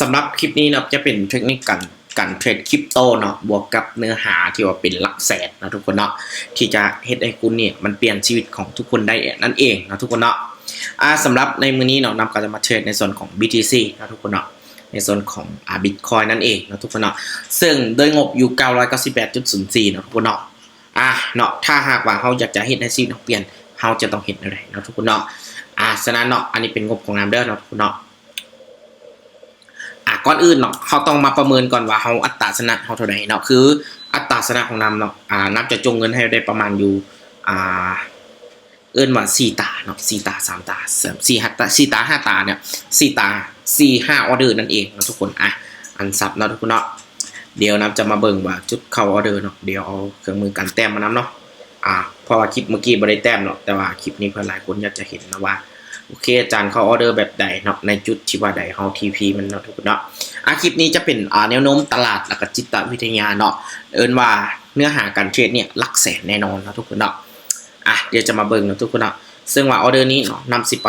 สำหรับคลิปนี้เนาะจะเป็นเทคนิคการการเทรดคริปโตเนาะบวกกับเนื้อหาที่ว่าเป็นหลักแสนนะทุกคนเนาะที่จะเฮ็ดให้คุณเนี่ยมันเปลี่ยนชีวิตของทุกคนได้นั่นเองนะทุกคนเนาะอ่าสำหรับในมือนี้เนาะนำก็จะมาเทรดในส่วนของ BTC นะทุกคนเนาะในส่วนของอ่า Bitcoin นั่นเองนะทุกคนเนาะซึ่งโดยงบอยู่ 998.04นะทุกคนเนาะอ่าเนาะถ้าหากว่าเขาอยากจะเฮ็ดให้ชีวิตเปลี่ยนเขาจะต้องเฮ็ดอะไรนะทุกคนเนาะอ่าฉะนั้นเนาะอันนี้เป็นงบของน้ำเด้อนะทุกคนเนาะ อะก่อนอื่นเนาะเขาต้องมาประเมินก่อนว่าเขาอัตราชนะเขาเท่าไหร่เนาะคือ อัตราชนะของนำเนาะอ่านับจะจงเงินให้ได้ประมาณอยู่อ่าเอิ้นว่าสี่ตาเนาะสี่ตาสามตาสามสี่ห้าตาสี่ตาห้าตาเนี่ยสี่ตาสี่ห้าออเดอร์นั่นเองนะทุกคนอะอันซับเนาะทุกคนเนาะเดี๋ยวนับจะมาเบิ่งว่าจุดเข้าออเดอร์เนาะเดี๋ยวเอาเครื่องมือกันแต้มมานำเนาะอ่าเพราะว่าคลิปเมื่อกี้บ่ได้แต้มเนาะแต่ว่าคลิปนี้เพื่อนหลายคนอยากจะเห็นนะว่า โอเคอาจารย์เขาออเดอร์แบบใดเนาะในจุดที่ว่าใดเฮาทีพีมันเนาะทุกคนเนาะอาคลิปนี้จะเป็นอ่าแนวโน้มตลาดแล้วก็จิตวิทยาเนาะเอินว่าเนื้อหาการเทรดเนี่ยหลักแสนแน่นอนนะทุกคนเนาะอะเดี๋ยวจะมาเบิ่งนะทุกคนเนาะซึ่งว่าออเดอร์นี้เนาะนำสิไป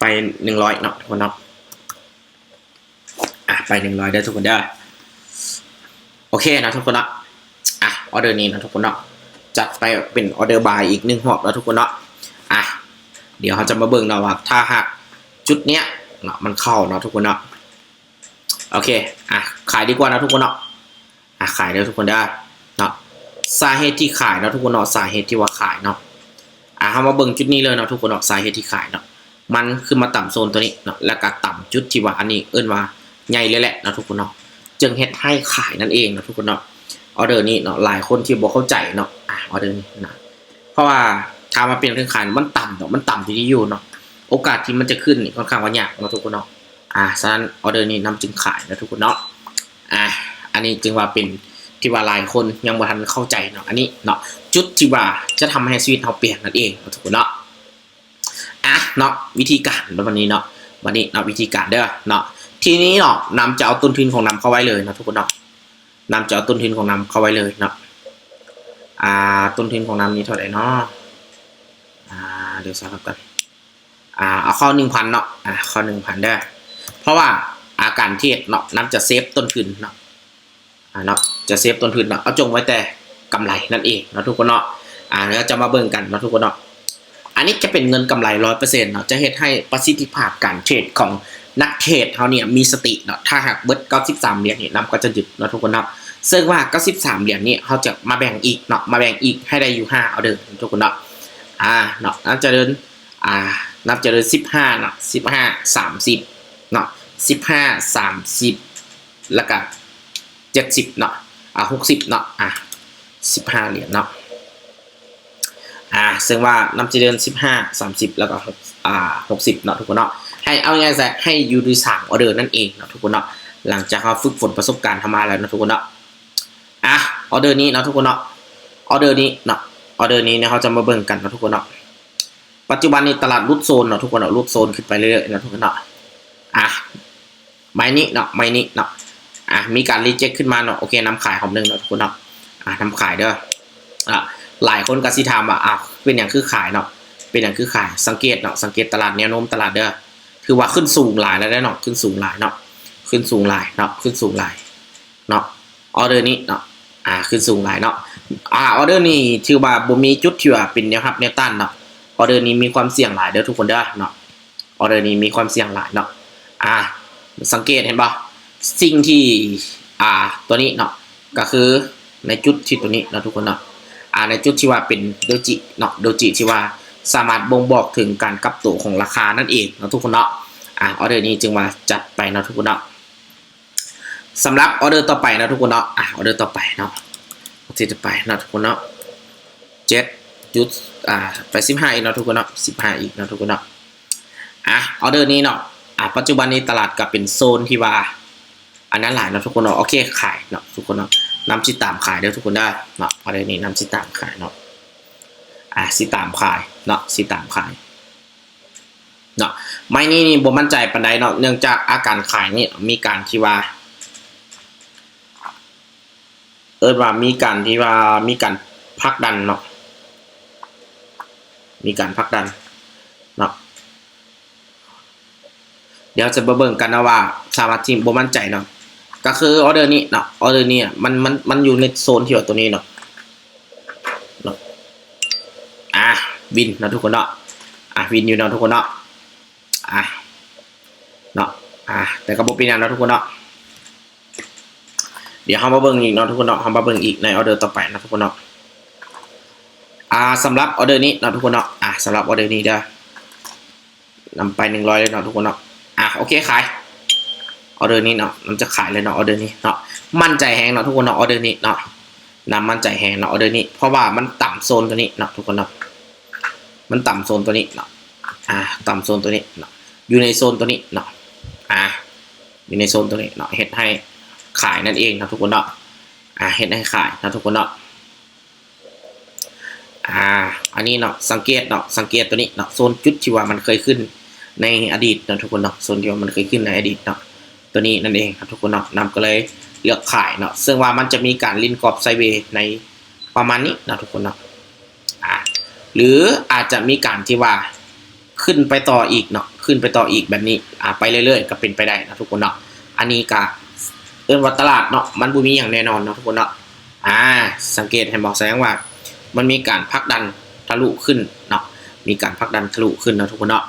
ไป100เนาะทุกคนเนาะอะไป100ได้ทุกคนเด้โอเคนะทุกคนเนาะอะออเดอร์นี้นะทุกคนเนาะจัดไปเป็นออเดอร์บายอีกหนึ่งหอบแล้วทุกคนเนาะ อะเดี๋ยวเขาจะมาเบิ่งเนาะว่าถ้าหากจุดเนี้ยเนาะมันเข้าเนาะทุกคนเนาะโอเคอะขายดีกว่านะทุกคนเนาะอะขายเด้อทุกคนได้เนาะสาเหตุที่ขายเนาะทุกคนเนาะสาเหตุที่ว่าขายเนาะอะเขามาเบิ่งจุดนี้เลยเนาะทุกคนเนาะสาเหตุที่ขายเนาะมันคือมาต่ำโซนตัวนี้เนาะแล้วก็ต่ำจุดที่ว่าอันนี้เอิ้นว่าใหญ่เลยแหละเนาะทุกคนเนาะจึงเฮ็ดให้ขายนั่นเองเนาะทุกคนเนาะออเดอร์นี้เนาะหลายคนที่บ่เข้าใจเนาะอะออเดอร์นี้นะเพราะว่า ถ้ามาเป็นเครื่องขายมันต่ำเนาะมันต่ำที่ที่อยู่เนาะโอกาสที่มันจะขึ้นนี่ค่อนข้างว่ายากเนาะทุกคนเนาะอ่าฉะนั้นออเดอร์นี้นำจึงขายนะทุกคนเนาะอ่าอันนี้จึงว่าเป็นที่ว่าหลายคนยังบ่ทันเข้าใจเนาะอันนี้เนาะจุดที่ว่าจะทำให้ชีวิตเราเปลี่ยนนั่นเองนะทุกคนเนาะอะเนาะวิธีการวันนี้เนาะวันนี้เนาะวิธีการเด้อเนาะทีนี้เนาะนำจะเอาต้นทุนของนำเข้าไว้เลยนะทุกคนเนาะนำจะเอาต้นทุนของนำเข้าไว้เลยเนาะอ่าต้นทุนของน้ำนี้เท่าไหร่เนาะ อ่าเดี๋ยวสักครับกันอ่าเอาข้าหนึ่งพันเนาะอ่าข้าหนึ่งพันได้ เพราะว่าอาการเทศเนาะน้ำจะเซฟต้นทุนเนาะอ่าเนาะจะเซฟต้นทุนเนาะเอาจงไว้แต่กำไรนั่นเองเนาะทุกคนเนาะอ่าแล้วจะมาเบิ่งกันเนาะทุกคนเนาะอันนี้จะเป็นเงินกำไรร้อยเปอร์เซ็นต์เนาะจะเฮ็ดให้ประสิทธิภาพการเทรดของนักเทรดเขาเนี่ยมีสติเนาะถ้าหากเบิด93เหรียญเนี่ยน้ำก็จะหยุดเนาะทุกคนเนาะซึ่งว่า93เหรียญนี้เขาจะมาแบ่งอีกเนาะมาแบ่งอีกให้ได้อยู่5เอาเดินทุกคนเนาะ อ่าเนาะนับจะเดินอ่านับจะเดิน15เนาะ15 30เนาะ15 30แล้วก็70เนาะอ่า60เนาะอ่า15เหรียญเนาะอ่าซึ่งว่านับจะเดิน15 30แล้วก็อ่า60เนาะทุกคนเนาะให้เอาง่ายๆให้อยู่ด้วยสามออเดอร์นั่นเองเนาะทุกคนเนาะหลังจากเขาฝึกฝนประสบการณ์ทำมาแล้วนะทุกคนเนาะอะออเดอร์นี้เนาะทุกคนเนาะออเดอร์นี้เนาะ ออเดอร์นี้เนี่ยเขาจะมาเบิ่งกันนะทุกคนเนาะปัจจุบันนี้ตลาดรูดโซนเนาะทุกคนเนาะรูดโซนขึ้นไปเรื่อยๆนะทุกคนเนาะอะไม้นี้เนาะไม้นี้เนาะอะมีการรีเจ็คขึ้นมาเนาะโอเคนำขายของหนึ่งเนาะทุกคนเนาะอะนำขายเด้ออะหลายคนก็สิถามว่าอะเป็นอย่างคือขายเนาะเป็นอย่างคือขายสังเกตเนาะสังเกตตลาดแนวโน้มตลาดเด้อคือว่าขึ้นสูงหลายแล้วได้เนาะขึ้นสูงหลายเนาะขึ้นสูงหลายเนาะขึ้นสูงหลายเนาะออเดอร์นี้เนาะอ่าขึ้นสูงหลายเนาะ อ่าออเดอร์นี้ถือว่าบ่มีจุดที่ว่าเป็นแนวรับแนวต้านเนาะออเดอร์นี้มีความเสี่ยงหลายเด้อทุกคนเด้อเนาะออเดอร์นี้มีความเสี่ยงหลายเนาะอ่า สังเกตเห็นป่ะสิ่งที่อ่าตัวนี้เนาะก็คือในจุดที่ตัวนี้เนาะทุกคนเนาะอ่าในจุดที่ว่าเป็นโดจิเนาะโดจิที่ว่าสามารถบ่งบอกถึงการกลับตัวของราคานั่นเองเนาะทุกคนเนาะอะออเดอร์นี้จึงมาจัดไปเนาะทุกคนเนาะสำหรับออเดอร์ต่อไปนะทุกคนเนาะอะออเดอร์ต่อไปเนาะ ที่จะไปนะทุกคนเนาะเจ็ดจุดอ่าไปสิบห้าอีกเนาะทุกคนเนาะสิบห้าอีกนะทุกคนเนาะอะออเดอร์นี้เนาะอะปัจจุบันนี้ตลาดก็เป็นโซนที่ว่า อันนั้นหลายเนาะทุกคนเนาะโอเคขายเนาะทุกคนเนาะนำสิตามขายเด้อทุกคนได้เนาะออเดอร์นี้นำสิตามขายเนาะอะสิตามขายเนาะสิตามขายเนาะไม่นี่นี่บ่มั่นใจปานใดเนาะเนื่องจากอาการขายนี่มีการที่ว่า เอิ้นว่ามีการที่ว่ามีการพักดันเนาะมีการพักดันเนาะเดี๋ยวจะมาเบิ่งกันนะว่าสามารถที่บ่มั่นใจเนาะก็คือออเดอร์นี้เนาะออเดอร์นี้อะมันมันมันอยู่ในโซนที่ว่าตัวนี้เนาะเนาะอะวินเนาะทุกคนเนาะอะวินอยู่เนาะทุกคนเนาะอะเนาะอะแต่ก็บ่เป็นหยังเนาะทุกคนเนาะ เดี๋ยวเฮามาเบิ่งอีกเนาะทุกคนเนาะเฮามาเบิ่งอีกในออเดอร์ต่อไปนะทุกคนเนาะอ่าสำหรับออเดอร์นี้เนาะทุกคนเนาะอะสำหรับออเดอร์นี้เด้อนำไป100เลยเนาะทุกคนเนาะอะโอเคขายออเดอร์นี้เนาะมันจะขายเลยเนาะออเดอร์นี้เนาะมั่นใจแฮงเนาะทุกคนเนาะออเดอร์นี้เนาะนำมั่นใจแฮงเนาะออเดอร์นี้เพราะว่ามันต่ำโซนตัวนี้เนาะทุกคนเนาะมันต่ำโซนตัวนี้เนาะอ่าต่ำโซนตัวนี้เนาะอยู่ในโซนตัวนี้เนาะอ่าอยู่ในโซนตัวนี้เนาะเฮ็ดให้ ขายนั่นเองนะทุกคนเนาะอ่าเฮ็ดให้ขายนะทุกคนเนาะอ่าอันนี้เนาะสังเกตเนาะสังเกตตัวนี้เนาะโซนจุดที่ว่ามันเคยขึ้นในอดีตนะทุกคนเนาะโซนที่ว่ามันเคยขึ้นในอดีตเนาะตัวนี้นั่นเองครับทุกคนเนาะนำก็เลยเลือกขายเนาะซึ่งว่ามันจะมีการลินกรอบไซเวย์ในประมาณนี้นะทุกคนเนาะอ่าหรืออาจจะมีการที่ว่าขึ้นไปต่ออีกเนาะขึ้นไปต่ออีกแบบนี้อ่าไปเรื่อยๆ ก็เป็นไปได้นะทุกคนเนาะอันนี้ก็ เอื้อนว่าตลาดเนาะมันบ่มีอย่างแน่นอนเนาะทุกคนเนาะอ่าสังเกตเห็นบอกแสดงว่า มันมีการพักดันทะลุขึ้นเนาะมีการพักดันทะลุขึ้นเนาะทุกคนเนาะ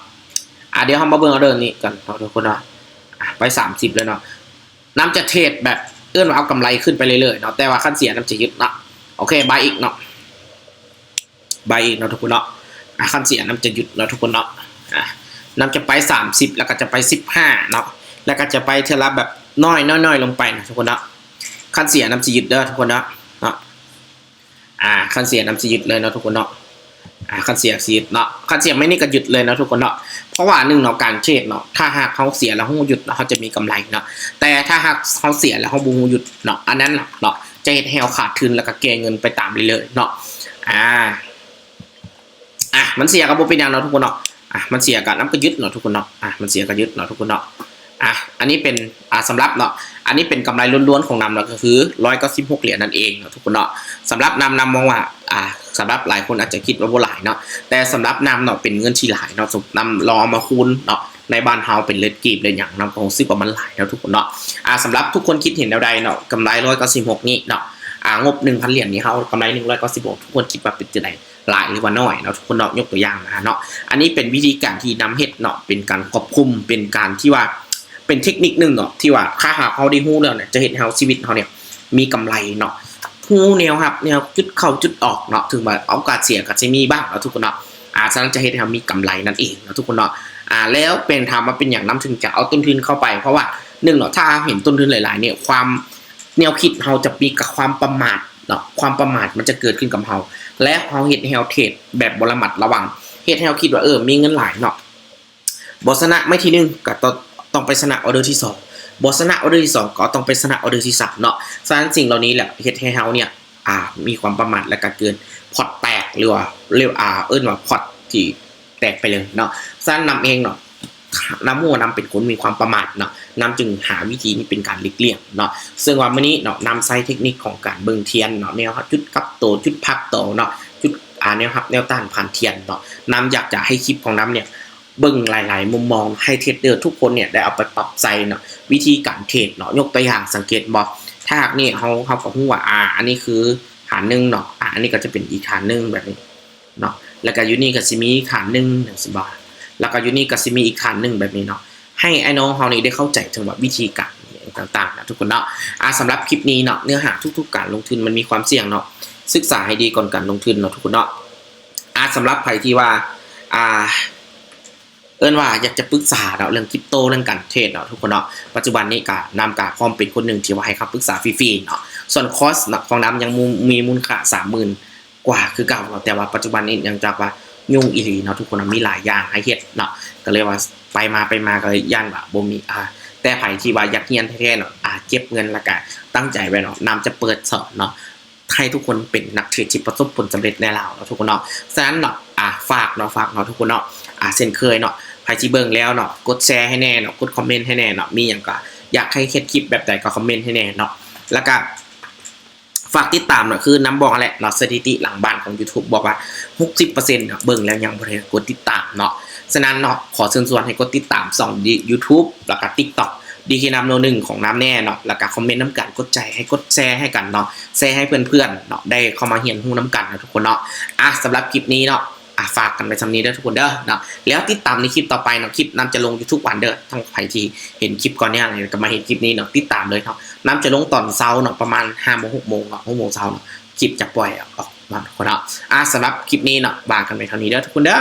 อ่าเดี๋ยวเรามาเบิ่งเอาเดินนี้กันเนาะทุกคนเนาะอะไปสามสิบเลยเนาะน้ำจะเทรดแบบเอื้อนว่าเอากำไรขึ้นไปเรื่อยๆเนาะแต่ว่าขั้นเสียน้ำจะยึดเนาะโอเคบายอีกเนาะบายอีกเนาะทุกคนเนาะอะขั้นเสียน้ำจะหยุดเนาะทุกคนเนาะอะน้ำจะไปสามสิบแล้วก็จะไปสิบห้าเนาะแล้วก็จะไปเทอละแบบ น้อยน้อยๆลงไปนะทุกคนเนาะขั้นเสียน้ำจะยึดเด้อทุกคนเนาะเนาะอ่าขั้นเสียน้ำจะยึดเลยเนาะทุกคนเนาะอ่าขั้นเสียสีเนาะขั้นเสียไม่นี่ก็หยุดเลยนะทุกคนเนาะเพราะว่าหนึ่งเนาะการเทรดเนาะถ้าหากเขาเสียแล้วเขาหยุดเนาะเขาจะมีกำไรเนาะแต่ถ้าหากเขาเสียแล้วเขาบูหยุดเนาะอันนั้นเนาะจะเห็นให้เขาขาดทุนแล้วก็แก้เงินไปตามเรื่อยๆเนาะอ่าอะมันเสียกับโบเป็นอย่างเนาะทุกคนเนาะอะมันเสียกับน้ำกระยึดเนาะทุกคนเนาะอะมันเสียกระยึดเนาะทุกคนเนาะ อะอันนี้เป็นอ่าสำหรับเนาะอันนี้เป็นกำไรล้วนๆของนำเนาะก็คือร้อยก็สิบหกเหรียญนั่นเองเนาะทุกคนเนาะสำหรับนำนำมองว่าอ่าสำหรับหลายคนอาจจะคิดว่าโบหลายเนาะแต่สำหรับนำเนาะเป็นเงินที่หลายเนาะสมนำรอมาคูณเนาะในบ้านเฮาเป็นเลดกีบเลยอย่างนำของซื้อประมาณหลายเนาะทุกคนเนาะอ่าสำหรับทุกคนคิดเห็นแนวใดเนาะกำไรร้อยก็สิบหกนี่เนาะอ่างบหนึ่งพันเหรียญนี่เฮากำไรหนึ่งร้อยก็สิบหกทุกคนคิดว่าเป็นจะไหนหลายหรือว่าน้อยเนาะทุกคนเนาะยกตัวอย่างมาเนาะอันนี้เป็นวิธีการที่นำเฮ็ดเนาะเป็นการควบคุมเป็นการที่ว่า เป็นเทคนิคหนึ่งเนาะที่ว่าถ้าหาเขาได้ฮู้แล้วเนี่ยจะเห็นเฮาชีวิตเขาเนี่ยมีกำไรเนาะฮูแนวครับแนวจุดเข้าจุดออกเนาะถึงว่าโอกาสเสียก็จะมีบ้างเนาะทุกคนเนาะอ่าฉะนั้นจะเห็นให้มีกำไรนั่นเองเนาะทุกคนเนาะอ่าแล้วเป็นถามาเป็นอย่างน้ำถึงจะเอาต้นทุนเข้าไปเพราะว่าหนึ่งเนาะถ้าเห็นต้นทุนหลายๆ เนี่ยความแนวคิดเราจะมีกับความประมาทเนาะความประมาทมันจะเกิดขึ้นกับเราและเราเห็นแฮวเทรดแบบบรมัดระวังเฮ็ดให้เราคิดว่าเออมีเงินหลายเนาะบอสนะไม่ทีหนึงก็ต้อ ต้องไปชนะออเดอร์ที่สองบอสนะออเดอร์ที่สองก็ต้องไปชนะออเดอร์ที่สามเนาะฉะนั้นสิ่งเหล่านี้แหละเฮดให้เราเนี่ยอ่ามีความประมาทและก็เกินพอตแตกหรือว่าเรียกอ่าเอิ้นว่าพอตที่แตกไปเลยเนาะสร้างนำเองเนาะน้ำมั่วนำเป็นคนมีความประมาทเนาะนำจึงหาวิธีนี้เป็นการหลีกเลี่ยงเนาะซึ่งว่ามื้อนี้เนาะนำใช้เทคนิคของการเบิ่งเทียนเนาะแนวจุดกับโตจุดพักโตเนาะจุดอ่าแนวรับแนวต้านผ่านเทียนเนาะนำอยากจะให้คลิปของน้ำเนี่ย เบิ่งหลาย ๆ มุมมองให้เทรดเดอร์ทุกคนเนี่ยได้เอาไปปรับใจเนาะวิธีการเทรดเนาะยกตัวอย่างสังเกตบ่ถ้าหากนี่เขาเขาก็พูดว่าอ่าอันนี้คือฐานหนึ่งเนาะอ่าอันนี้ก็จะเป็นอีกฐานหนึ่งแบบนี้เนาะแล้วก็ยูนี่ก็สิมีฐานหนึ่งหนึ่งสิบบาทแล้วก็ยูนี่ก็สิมีอีกฐานหนึ่งแบบนี้เนาะให้ไอ้น้องเขานี่ได้เข้าใจถึงว่าวิธีการต่างๆนะทุกคนเนาะอ่าสำหรับคลิปนี้เนาะเนื้อหาทุก ๆ การลงทุนมันมีความเสี่ยงเนาะศึกษาให้ดีก่อนการลงทุนเนาะทุกคนเนาะอ่าสำหรับใครที่ว่าอ่า เอิ้นว่าอยากจะปรึกษาเนาะเรื่องคริปโตเรื่องการเทรดเนาะทุกคนเนาะปัจจุบันนี้ก็นำกาพร้อมเป็นคนหนึ่งที่ว่าให้คำปรึกษาฟรีๆเนาะส่วนคอสเนาะของน้ำยังมีมูลค่าสามหมื่นกว่าคือเก่าเนาะแต่ว่าปัจจุบันนี้ยังจากว่ายุ่งอีหลีเนาะทุกคนนะมีหลายอย่างให้เฮ็ดเนาะก็เลยว่าไปมาไปมาก็เลยย่านว่าบ่มีอ่าแต่ไผที่ว่าอยากเรียนแท้ๆเนาะอ่าเก็บเงินล้วก็ตั้งใจไว้เนาะน้ำจะเปิดสอนเนาะให้ทุกคนเป็นนักเทรดที่ประสบผลสำเร็จในเราเนาะทุกคนเนาะฉะนั้นเนาะอ่าฝากเนาะฝากเนาะทุกคนเนาะอ่าเช่นเคยเนาะ ใครที่เบิ่งแล้วเนาะกดแชร์ให้แน่เนาะกดคอมเมนต์ให้แน่เนาะมีอย่างก็อยากให้เฮ็ดคลิปแบบใดก็คอมเมนต์ให้แน่เนาะแล้วก็ฝากติดตามหน่อยคือน้ำบอกแหละเนาะสถิติหลังบ้านของ YouTube บอกว่า 60%เนาะเบิ่งแล้วยังบ่ได้กดติดตามเนาะฉะนั้นเนาะขอเชิญชวนให้กดติดตาม2 YouTube แล้วก็ TikTok ดีคีน้ำโนหนึ่งของน้ำแน่เนาะแล้วก็คอมเมนต์น้ำกันกดใจให้กดแชร์ให้กันเนาะแชร์ให้เพื่อนๆเนาะได้เข้ามาเฮียนฮู้น้ำกันนะทุกคนเนาะอะสำหรับคลิปนี้เนาะ อะฝากกันไปสำนี้เด้อทุกคนเด้อเนาะแล้วติดตามในคลิปต่อไปเนาะคลิปน้ำจะลงทุกวันเด้อทั้งใครที่เห็นคลิปก่อนเนี่ยก็มาเห็นคลิปนี้เนาะติดตามเลยเนาะน้ำจะลงตอนเช้าเนาะประมาณห้าโมงหกโมงเนาะ6โมงเช้าเนาะคลิปจะปล่อยออกมาคนเนาะอะสำหรับคลิปนี้เนาะบางกันไปเท่านี้เด้อทุกคนเด้อ